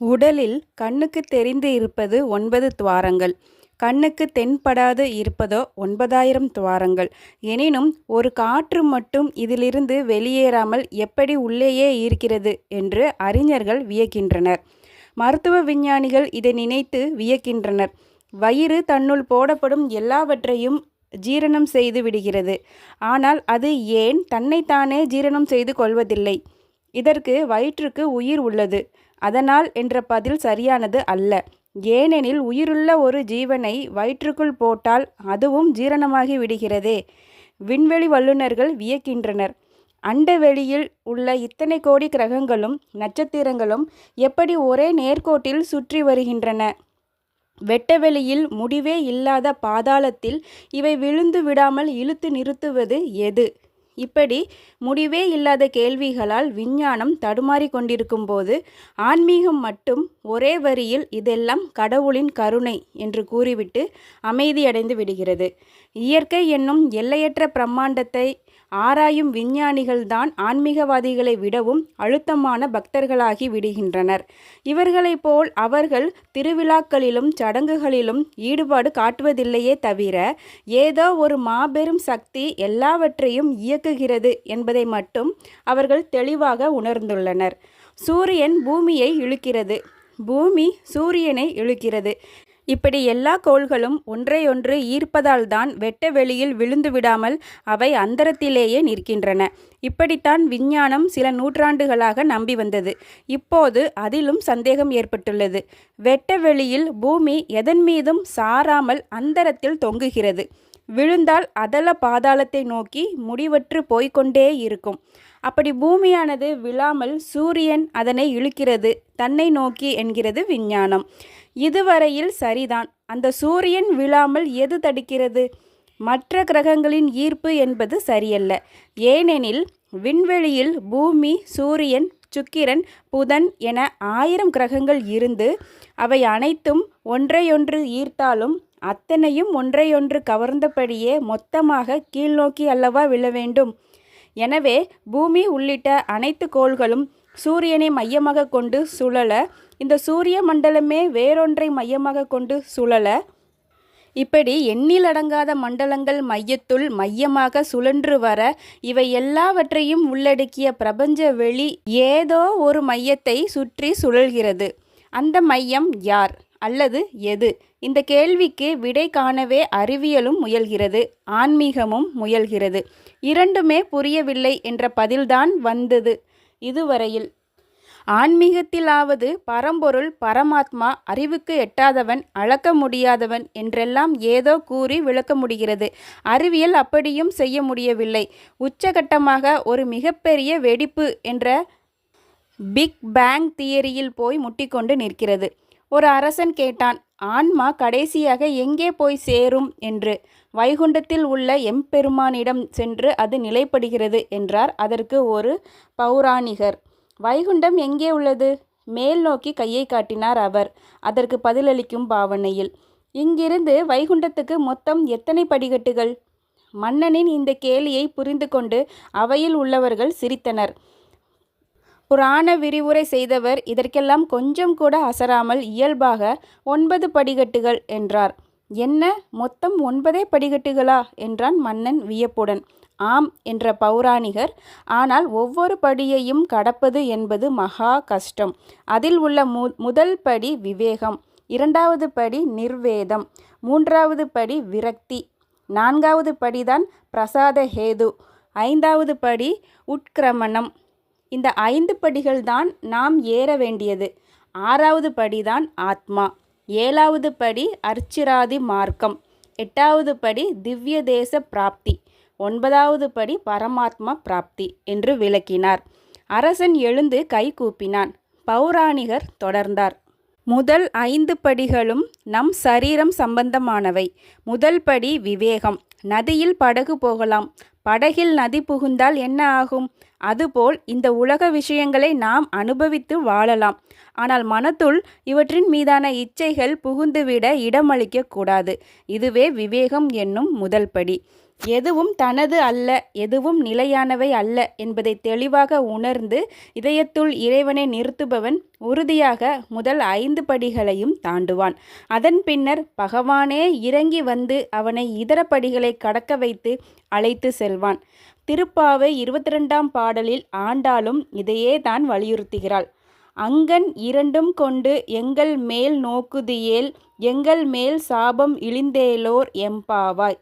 உடலில் கண்ணுக்கு தெரிந்து இருப்பது ஒன்பது துவாரங்கள் கண்ணுக்கு தென்படாது இருப்பதோ ஒன்பதாயிரம் துவாரங்கள். எனினும் ஒரு காற்று மட்டும் இதிலிருந்து வெளியேறாமல் எப்படி உள்ளேயே இருக்கிறது என்று அறிஞர்கள் வியக்கின்றனர். மருத்துவ விஞ்ஞானிகள் இதை நினைத்து வியக்கின்றனர். வயிறு தன்னுள் போடப்படும் எல்லாவற்றையும் ஜீரணம் செய்து விடுகிறது. ஆனால் அது ஏன் தன்னைத்தானே ஜீரணம் செய்து கொள்வதில்லை? இதற்கு வயிற்றுக்கு உயிர் உள்ளது. அதனால் என்ற பதில் சரியானது அல்ல. ஏனெனில் உயிருள்ள ஒரு ஜீவனை வயிற்றுக்குள் போட்டால் அதுவும் ஜீரணமாகி விடுகிறதே. விண்வெளி வல்லுநர்கள் வியக்கின்றனர். அண்டவெளியில் உள்ள இத்தனை கோடி கிரகங்களும் நட்சத்திரங்களும் எப்படி ஒரே நேர்கோட்டில் சுற்றி வருகின்றன? வெட்டவெளியில் முடிவே இல்லாத பாதாளத்தில் இவை விழுந்து விடாமல் இழுத்து நிறுத்துவது எது? இப்படி முடிவே இல்லாத கேள்விகளால் விஞ்ஞானம் தடுமாறி கொண்டிருக்கும் போது ஆன்மீகம் மட்டும் ஒரே வரியில் இதெல்லாம் கடவுளின் கருணை என்று கூறிவிட்டு அமைதியடைந்து விடுகிறது. இயற்கை என்னும் எல்லையற்ற பிரம்மாண்டத்தை ஆராயும் விஞ்ஞானிகள்தான் ஆன்மீகவாதிகளை விடவும் அழுத்தமான பக்தர்களாகி விடுகின்றனர். இவர்களைப் போல் அவர்கள் திருவிழாக்களிலும் சடங்குகளிலும் ஈடுபாடு காட்டுவதில்லையே தவிர ஏதோ ஒரு மாபெரும் சக்தி எல்லாவற்றையும் இயக்குகிறது என்பதை மட்டும் அவர்கள் தெளிவாக உணர்ந்துள்ளனர். சூரியன் பூமியை இழுக்கிறது. பூமி சூரியனை இழுக்கிறது. இப்படி எல்லா கோள்களும் ஒன்றையொன்று ஈர்ப்பதால்தான் வெட்ட வெளியில் விழுந்து விடாமல் அவை அந்தரத்திலேயே நிற்கின்றன. இப்படித்தான் விஞ்ஞானம் சில நூற்றாண்டுகளாக நம்பி வந்தது. இப்போது அதிலும் சந்தேகம் ஏற்பட்டுள்ளது. வெட்ட வெளியில் பூமி எதன் மீதும் சாராமல் அந்தரத்தில் தொங்குகிறது. விழுந்தால் அதல பாதாளத்தை நோக்கி முடிவற்று போய்கொண்டே இருக்கும். அப்படி பூமியானது விழாமல் சூரியன் அதனை இழுக்கிறது தன்னை நோக்கி என்கிறது விஞ்ஞானம். இதுவரையில் சரிதான். அந்த சூரியன் விழாமல் எது தடுக்கிறது? மற்ற கிரகங்களின் ஈர்ப்பு என்பது சரியல்ல. ஏனெனில் விண்வெளியில் பூமி சூரியன் சுக்கிரன் புதன் என ஆயிரம் கிரகங்கள் இருந்து அவை அனைத்தும் ஒன்றையொன்று ஈர்த்தாலும் அத்தனையும் ஒன்றையொன்று கவர்ந்தபடியே மொத்தமாக கீழ்நோக்கி அல்லவா விழ வேண்டும்? எனவே பூமி உள்ளிட்ட அனைத்து கோள்களும் சூரியனை மையமாக கொண்டு சுழல இந்த சூரிய மண்டலமே வேறொன்றை மையமாக கொண்டு சுழல. இப்படி எண்ணிலடங்காத மண்டலங்கள் மையத்துள் மையமாக சுழன்று வர இவை எல்லாவற்றையும் உள்ளடக்கிய பிரபஞ்ச வெளி ஏதோ ஒரு மையத்தை சுற்றி சுழல்கிறது. அந்த மையம் யார்? அல்லது எது? இந்த கேள்விக்கு விடை காணவே அறிவியலும் முயல்கிறது ஆன்மீகமும் முயல்கிறது. இரண்டுமே புரியவில்லை என்ற பதில்தான் வந்தது இதுவரையில். ஆன்மீகத்திலாவது பரம்பொருள் பரமாத்மா அறிவுக்கு எட்டாதவன் அளக்க முடியாதவன் என்றெல்லாம் ஏதோ கூறி விளக்க முடிகிறது. அறிவியல் அப்படியும் செய்ய முடியவில்லை. உச்சகட்டமாக ஒரு மிகப்பெரிய வெடிப்பு என்ற பிக் பேங் தியரியில் போய் முட்டிக்கொண்டு நிற்கிறது. ஒரு அரசன் கேட்டான் ஆன்மா கடைசியாக எங்கே போய் சேரும் என்று வைகுண்டத்தில் உள்ள எம்பெருமானிடம் சென்று அது நிலைப்படுகிறது என்றார். அதற்கு ஒரு பௌராணிகர் வைகுண்டம் எங்கே உள்ளது? மேல் நோக்கி கையை காட்டினார் அவர். அதற்கு பதிலளிக்கும் பாவனையில் இங்கிருந்து வைகுண்டத்துக்கு மொத்தம் எத்தனை படிக்கட்டுகள் மன்னனின் இந்த கேலியை புரிந்து கொண்டு அவையில் உள்ளவர்கள் சிரித்தனர். புராண விரிவுரை செய்தவர் இதற்கெல்லாம் கொஞ்சம் கூட அசராமல் இயல்பாக ஒன்பது படிக்கட்டுகள் என்றார். என்ன? மொத்தம் ஒன்பதே படிக்கட்டுகளா என்றான் மன்னன் வியப்புடன். ஆம் என்ற பௌராணிகர். ஆனால் ஒவ்வொரு படியையும் கடப்பது என்பது மகா கஷ்டம். அதில் உள்ள மு முதல் படி விவேகம். இரண்டாவது படி நிர்வேதம். மூன்றாவது படி விரக்தி. நான்காவது படிதான் பிரசாத ஹேது. ஐந்தாவது படி உட்கிரமணம். இந்த ஐந்து படிகள் தான் நாம் ஏற வேண்டியது. ஆறாவது படிதான் ஆத்மா. ஏழாவது படி அர்ச்சிராதி மார்க்கம். எட்டாவது படி திவ்ய தேச பிராப்தி. ஒன்பதாவது படி பரமாத்மா பிராப்தி என்று விளக்கினார். அரசன் எழுந்து கை கூப்பினான். பௌராணிகர் தொடர்ந்தார். முதல் ஐந்து படிகளும் நம் சரீரம் சம்பந்தமானவை. முதல் படி விவேகம். நதியில் படகு போகலாம். படகில் நதி புகுந்தால் என்ன ஆகும்? அதுபோல் இந்த உலக விஷயங்களை நாம் அனுபவித்து வாழலாம். ஆனால் மனத்துள் இவற்றின் மீதான இச்சைகள் புகுந்துவிட இடமளிக்க கூடாது. இதுவே விவேகம் என்னும் முதல் படி. எதுவும் தனது அல்ல எதுவும் நிலையானவை அல்ல என்பதை தெளிவாக உணர்ந்து இதயத்துள் இறைவனை நிறுத்துபவன் உறுதியாக முதல் ஐந்து படிகளையும் தாண்டுவான். அதன் பின்னர் பகவானே இறங்கி வந்து அவனை இதர படிகளை கடக்க வைத்து அழைத்து செல்வான். திருப்பாவை இருபத்தி ரெண்டாம் பாடலில் ஆண்டாலும் இதையே தான் வலியுறுத்துகிறாள். அங்கன் இரண்டும் கொண்டு எங்கள் மேல் நோக்குதியேல் எங்கள் மேல் சாபம் இழிந்தேலோர் எம்பாவாய்